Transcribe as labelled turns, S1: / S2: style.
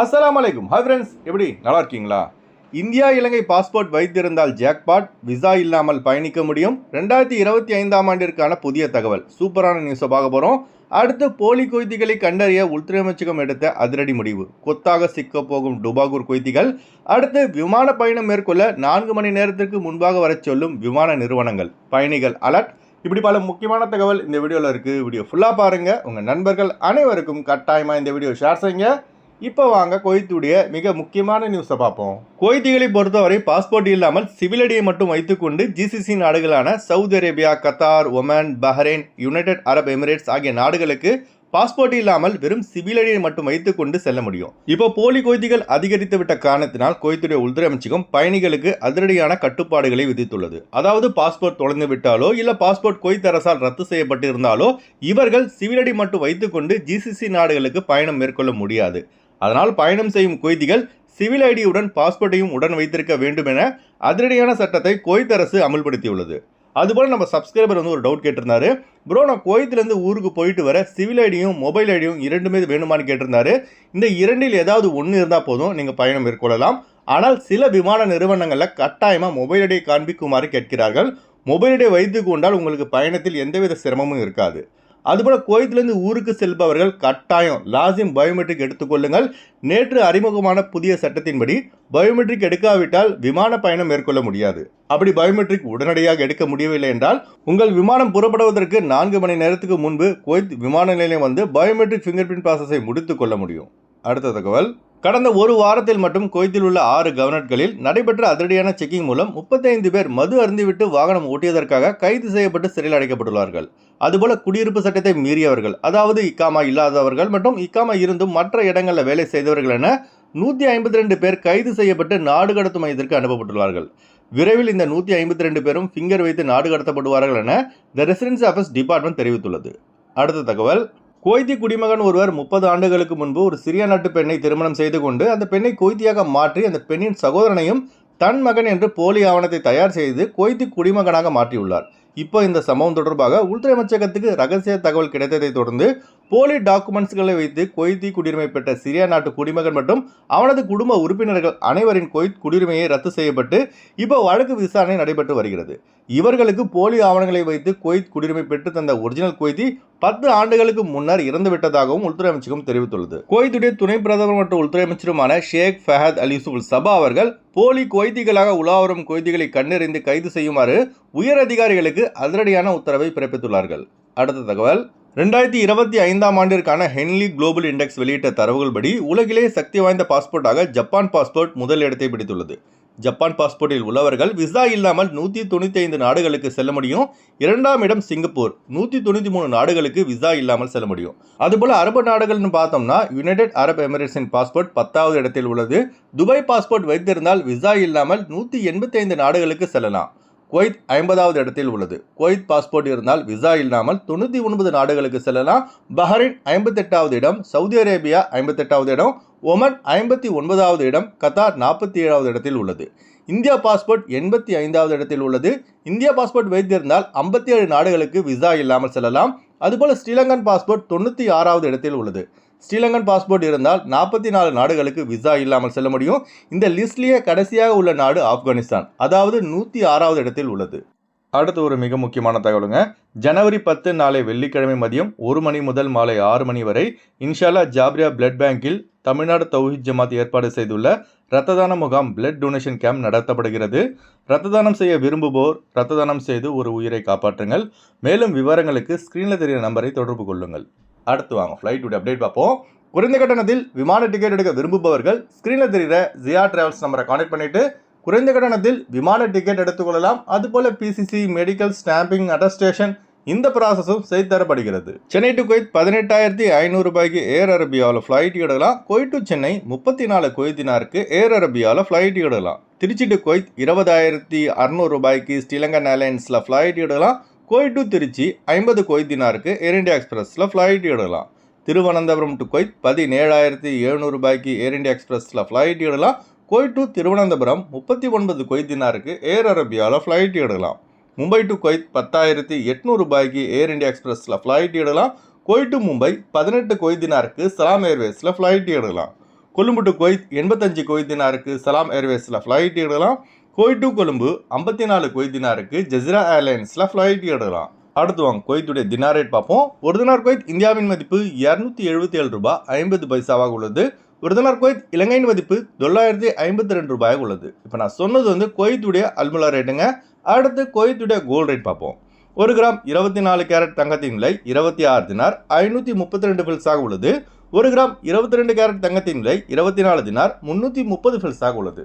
S1: அஸ்லாம் அலைக்கும் hi friends எப்படி? நல்லா இருக்கீங்களா இந்தியா இலங்கை பாஸ்போர்ட் வைத்திருந்தால் ஜாக்பாட் விசா இல்லாமல் பயணிக்க முடியும். ரெண்டாயிரத்தி இருபத்தி ஐந்தாம் ஆண்டிற்கான புதிய தகவல். சூப்பரான நியூஸை பார்க்க போகிறோம் அடுத்து போலி கொய்திகளை கண்டறிய உள்துறை அமைச்சகம் எடுத்த அதிரடி முடிவு. கொத்தாக சிக்க போகும் டுபாகூர் கொய்திகள். அடுத்து விமான பயணம் மேற்கொள்ள நான்கு மணி நேரத்திற்கு முன்பாக வரச் சொல்லும் விமான நிறுவனங்கள். பயணிகள் அலர்ட் இப்படி பல முக்கியமான தகவல் இந்த வீடியோவில் இருக்குது வீடியோ ஃபுல்லாக பாருங்கள் உங்கள் நண்பர்கள் அனைவருக்கும் கட்டாயமாக இந்த வீடியோ ஷேர் செய்யுங்க. இப்போ வாங்க கொய்த்துடைய மிக முக்கியமான நியூஸை பார்ப்போம். கொய்திகளை பொறுத்தவரை பாஸ்போர்ட் இல்லாமல் சிவிலடியை மட்டும் வைத்துக்கொண்டு ஜிசிசி நாடுகளான Saudi Arabia Qatar Oman Bahrain United Arab Emirates ஆகிய நாடுகளுக்கு பாஸ்போர்ட் இல்லாமல் வெறும் சிவிலடியை மட்டும் வைத்துக்கொண்டு செல்ல முடியும். இப்போ போலி கொய்திகள் அதிகரித்து விட்ட காரணத்தினால் கொய்த்துடைய உள்துறை அமைச்சகம் பயணிகளுக்கு அதிரடியான கட்டுப்பாடுகளை விதித்துள்ளது. அதாவது பாஸ்போர்ட் தொலைந்து விட்டாலோ இல்ல பாஸ்போர்ட் கொய்த் அரசால் ரத்து செய்யப்பட்டு இருந்தாலோ இவர்கள் சிவிலடி மட்டும் வைத்துக்கொண்டு ஜிசிசி நாடுகளுக்கு பயணம் மேற்கொள்ள முடியாது. அதனால் பயணம் செய்யும் குவைத்திகள் சிவில் ஐடியுடன் பாஸ்போர்ட்டையும் உடன் வைத்திருக்க வேண்டும் என அதிரடியான சட்டத்தை குவைத் அரசு அமல்படுத்தியுள்ளது. அதுபோல் நம்ம சப்ஸ்கிரைபர் வந்து ஒரு டவுட் கேட்டிருந்தாரு. ப்ரோ நான் குவைத்திலேருந்து ஊருக்கு போயிட்டு வர சிவில் ஐடியும் மொபைல் ஐடியும் இரண்டுமே வேணுமான்னு கேட்டிருந்தாரு. இந்த இரண்டில் ஏதாவது ஒன்று இருந்தால் போதும் நீங்கள் பயணம் மேற்கொள்ளலாம். ஆனால் சில விமான நிறுவனங்களில் கட்டாயமாக மொபைல் ஐடியை காண்பிக்குமாறு கேட்கிறார்கள். மொபைல் ஐடியை வைத்து கொண்டால் உங்களுக்கு பயணத்தில் எந்தவித சிரமமும் இருக்காது. அதுபோல் குவைத்திலிருந்து ஊருக்கு செல்பவர்கள் கட்டாயம் லாசிம் பயோமெட்ரிக் எடுத்துக்கொள்ளுங்கள் நேற்று அறிமுகமான புதிய சட்டத்தின்படி பயோமெட்ரிக் எடுக்காவிட்டால் விமான பயணம் மேற்கொள்ள முடியாது. அப்படி பயோமெட்ரிக் உடனடியாக எடுக்க முடியவில்லை என்றால் உங்கள் விமானம் புறப்படுவதற்கு நான்கு மணி நேரத்துக்கு முன்பு குவைத் விமான நிலையம் வந்து பயோமெட்ரிக் ஃபிங்கர் பிரிண்ட் ப்ராசஸை முடித்துக் கொள்ள முடியும். அடுத்த தகவல். கடந்த ஒரு வாரத்தில் மட்டும் குவைத்தில் உள்ள ஆறு கவர்னர்களில் நடைபெற்ற அதிரடியான செக்கிங் மூலம் முப்பத்தைந்து பேர் மது அருந்திவிட்டு வாகனம் ஓட்டியதற்காக கைது செய்யப்பட்டு சிறையில் அடைக்கப்பட்டுள்ளார்கள். அதுபோல குடியிருப்பு சட்டத்தை மீறியவர்கள் அதாவது இக்காமா இல்லாதவர்கள் மற்றும் இக்காமா இருந்தும் மற்ற இடங்களில் வேலை செய்தவர்கள் என நூற்றி ஐம்பத்தி ரெண்டு பேர் கைது செய்யப்பட்டு நாடு கடத்தும் மையத்திற்கு அனுப்பப்பட்டுள்ளார்கள். விரைவில் இந்த நூற்றி ஐம்பத்தி ரெண்டு பேரும் ஃபிங்கர் வைத்து நாடு கடத்தப்படுவார்கள் என த ரெசிடென்சி அஃபேர்ஸ் டிபார்ட்மெண்ட் தெரிவித்துள்ளது. அடுத்த தகவல். குவைத்தி குடிமகன் ஒருவர் முப்பது ஆண்டுகளுக்கு முன்பு ஒரு சிறிய நாட்டு பெண்ணை திருமணம் செய்து கொண்டு அந்த பெண்ணை குவைத்தியாக மாற்றி அந்த பெண்ணின் சகோதரனையும் தன் மகன் என்று போலி ஆவணத்தை தயார் செய்து குவைத்தி குடிமகனாக மாற்றியுள்ளார். இப்போ இந்த சம்பவம் தொடர்பாக உள்துறை அமைச்சகத்துக்கு ரகசிய தகவல் கிடைத்ததை தொடர்ந்து போலி டாக்குமெண்ட்ஸ்களை வைத்து கொய்தி குடியுரிமை பெற்ற சிரியா நாட்டு குடிமகன் மற்றும் அவனது குடும்ப உறுப்பினர்கள் அனைவரின் கொய்த் குடியுரிமையை ரத்து செய்யப்பட்டு இப்போ வழக்கு விசாரணை நடைபெற்று வருகிறது. இவர்களுக்கு போலி ஆவணங்களை வைத்து கொய்த் குடியுரிமை பெற்று தந்த ஒரிஜினல் கொய்தி பத்து ஆண்டுகளுக்கு முன்னர் இறந்துவிட்டதாகவும் உள்துறை அமைச்சகம் தெரிவித்துள்ளது. குவைத்துடைய துணை பிரதமர் மற்றும் உள்துறை அமைச்சருமான ஷேக் ஃபஹத் அலி யூசுப் சபா அவர்கள் போலி கொய்திகளாக உலாவரும் கொய்திகளை கண்டறிந்து கைது செய்யுமாறு உயர் அதிகாரிகளுக்கு அதிரடியான உத்தரவை பிறப்பித்துள்ளார்கள். அடுத்த தகவல். ரெண்டாயிரத்தி இருபத்தி ஐந்தாம் ஆண்டிற்கான ஹென்லி குளோபல் இண்டெக்ஸ் வெளியிட்ட தரவுகள்படி உலகிலே சக்தி வாய்ந்த பாஸ்போர்ட்டாக ஜப்பான் பாஸ்போர்ட் முதல் இடத்தை பிடித்துள்ளது. ஜப்பான் பாஸ்போர்ட்டில் உள்ளவர்கள் விசா இல்லாமல் நூற்றி தொண்ணூற்றி ஐந்து நாடுகளுக்கு செல்ல முடியும். இரண்டாம் இடம் சிங்கப்பூர் நூற்றி தொண்ணூற்றி மூணு நாடுகளுக்கு விசா இல்லாமல் செல்ல முடியும். அதுபோல் அரபு நாடுகள்னு பார்த்தோம்னா யுனைடெட் அரப் எமிரேட்ஸின் பாஸ்போர்ட் பத்தாவது இடத்தில் உள்ளது. துபாய் பாஸ்போர்ட் வைத்திருந்தால் விசா இல்லாமல் நூற்றி எண்பத்தி ஐந்து நாடுகளுக்கு செல்லலாம். குவைத் ஐம்பதாவது இடத்தில் உள்ளது. குவைத் பாஸ்போர்ட் இருந்தால் விசா இல்லாமல் தொண்ணூற்றி ஒன்பது நாடுகளுக்கு செல்லலாம். பஹ்ரைன் ஐம்பத்தெட்டாவது இடம் சவுதி அரேபியா ஐம்பத்தெட்டாவது இடம் ஒமன் ஐம்பத்தி ஒன்பதாவது இடம் கத்தார் நாற்பத்தி ஏழாவது இடத்தில் உள்ளது. இந்தியா பாஸ்போர்ட் எண்பத்தி ஐந்தாவது இடத்தில் உள்ளது. இந்தியா பாஸ்போர்ட் வைத்திருந்தால் ஐம்பத்தி ஏழு நாடுகளுக்கு விசா இல்லாமல் செல்லலாம். அதுபோல் ஸ்ரீலங்கன் பாஸ்போர்ட் தொண்ணூற்றி ஆறாவது இடத்தில் உள்ளது. ஸ்ரீலங்கன் பாஸ்போர்ட் இருந்தால் நாற்பத்தி நாலு நாடுகளுக்கு விசா இல்லாமல் செல்ல முடியும். இந்த லிஸ்ட்லேயே கடைசியாக உள்ள நாடு ஆப்கானிஸ்தான். அதாவது நூற்றி ஆறாவது இடத்தில் உள்ளது. அடுத்து ஒரு மிக முக்கியமான தகவலுங்க. ஜனவரி பத்து நாளை வெள்ளிக்கிழமை மதியம் ஒரு மணி முதல் மாலை ஆறு மணி வரை இன்ஷால்லா ஜாப்ரியா பிளட் பேங்கில் தமிழ்நாடு தௌஹித் ஜமாத் ஏற்பாடு செய்துள்ள இரத்த தான முகாம் பிளட் டொனேஷன் கேம்ப் நடத்தப்படுகிறது. இரத்த தானம் செய்ய விரும்புவோர் இரத்த தானம் செய்து ஒரு உயிரை காப்பாற்றுங்கள். மேலும் விவரங்களுக்கு ஸ்க்ரீனில் தெரிகிற நம்பரை தொடர்பு கொள்ளுங்கள். அடுத்து வாங்க ஃப்ளைட் அப்டேட் பார்ப்போம். குறைந்த கட்டணத்தில் விமான டிக்கெட் எடுக்க விரும்புபவர்கள் ஸ்க்ரீனில் தெரிகிற ஜியா டிராவல்ஸ் நம்பரை கான்டாக்ட் பண்ணிட்டு குறைந்த கட்டணத்தில் விமான டிக்கெட் எடுத்துக்கொள்ளலாம். அதுபோல் பிசிசி மெடிக்கல் ஸ்டாம்பிங் அட்டஸ்டேஷன் இந்த ப்ராசஸும் செய்து தரப்படுகிறது. சென்னை டு குவைத் பதினெட்டாயிரத்தி ஐநூறு ரூபாய்க்கு ஏர் அரபியாவில் ஃப்ளைட் இடலாம் குவைத் டு சென்னை முப்பத்தி நாலு குவைத்தினாருக்கு ஏர் அரபியாவில் ஃப்ளைட் இடலாம் திருச்சி டு குவைத் இருபதாயிரத்தி அறநூறு ரூபாய்க்கு ஸ்ரீலங்கன் ஏர்லைன்ஸில் ஃப்ளைட் இடலாம் குவைத் டு திருச்சி ஐம்பது குவைத்தினாருக்கு ஏர் இண்டியா எக்ஸ்பிரஸில் ஃப்ளைட் இடலாம் திருவனந்தபுரம் டு கொய்த் பதினேழாயிரத்தி எழுநூறு ரூபாய்க்கு ஏர் இண்டியா எக்ஸ்பிரஸில் ஃப்ளைட் இடலாம் குவைத் டு திருவனந்தபுரம் முப்பத்தி ஒன்பது குவைத்தினாருக்கு ஏர் அரபியாவில் ஃப்ளைட் இடலாம் மும்பை டு கொய்த் பத்தாயிரத்தி எட்நூறு ரூபாய்க்கு ஏர் இண்டியா எக்ஸ்பிரஸில் ஃப்ளைட் இடலாம் குவைத் டு மும்பை பதினெட்டு குவைத்தினாருக்கு சலாம் ஏர்வேஸில் ஃப்ளைட் இடலாம் கொழும்பு டு கொய்த் எண்பத்தஞ்சு குவைத் தினாருக்கு சலாம் ஏர்வேஸில் ஃப்ளைட் இடலாம் குவைத் டு கொழும்பு ஐம்பத்தி நாலு குவைத் தினாருக்கு ஜெசிரா ஏர்லைன்ஸில் ஃப்ளைட் எடுக்கலாம். அடுத்து வாங்க குவைத்துடைய தினார் ரேட் பார்ப்போம். ஒரு தினார் குவைத் இந்தியாவின் மதிப்பு இரநூத்தி எழுபத்தி ஏழு ரூபாய் ஐம்பது பைசாவாக உள்ளது. ஒரு தினார் குவைத் இலங்கையின் மதிப்பு தொள்ளாயிரத்தி ஐம்பத்தி ரெண்டு ரூபாயாக உள்ளது. இப்போ நான் சொன்னது வந்து குவைத்துடைய அல்முலா ரேட்டுங்க அடுத்து குவைத்துடைய கோல்ட் ரேட் பார்ப்போம். ஒரு கிராம் இருபத்தி நாலு கேரட் தங்கத்தின் விலை இருபத்தி ஆறு தினார் ஐநூற்றி முப்பத்தி ரெண்டு பில்ஸாக உள்ளது. ஒரு கிராம் இருபத்தி ரெண்டு கேரட் தங்கத்தின் விலை இருபத்தி நாலு தினார் முந்நூற்றி முப்பது ஃபில்ஸாக உள்ளது.